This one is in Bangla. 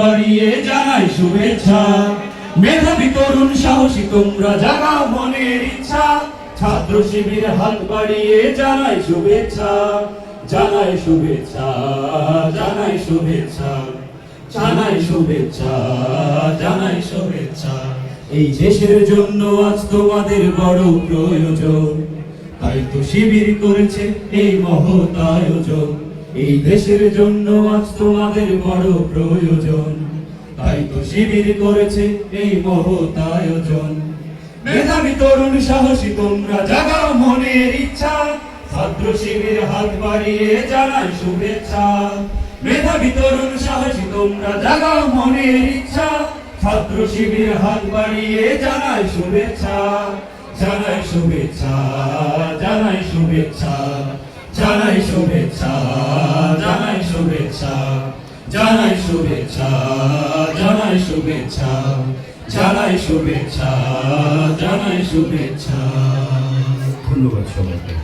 বাড়িয়ে জানাই শুভেচ্ছা। মেধাবী তরুণ, সাহসী তোমরা মনের ইচ্ছা, ছাত্র শিবির হাত বাড়িয়ে জানাই শুভেচ্ছা। জানাই শুভেচ্ছা জানাই শুভেচ্ছা জানাই শুভেচ্ছা জানাই শুভেচ্ছা। এই দেশের জন্য আজ তোমাদের বড় প্রয়োজন, তাই তো শিবির করেছে এই মহৎ আয়োজন। এই দেশের জন্য আজ তোমাদের বড় প্রয়োজন। তাই তো শিবির করেছে এই মহৎ মেধাবী তরুণ সাহসী, তোমরা জাগাও মনের ইচ্ছা। ছাত্র শিবির হাত বাড়িয়ে জানাই শুভেচ্ছা। মেধাবী তরুণ সাহসী, তোমরা জাগাও মনের ইচ্ছা। ছাত্র শিবির হাত বাড়িয়ে জানাই শুভেচ্ছা। জানাই শুভেচ্ছা জানাই শুভেচ্ছা। জানাই শুভেচ্ছা জানাই শুভেচ্ছা জানাই শুভেচ্ছা জানাই শুভেচ্ছা জানাই শুভেচ্ছা জানাই শুভেচ্ছা। ধন্যবাদ সবাইকে।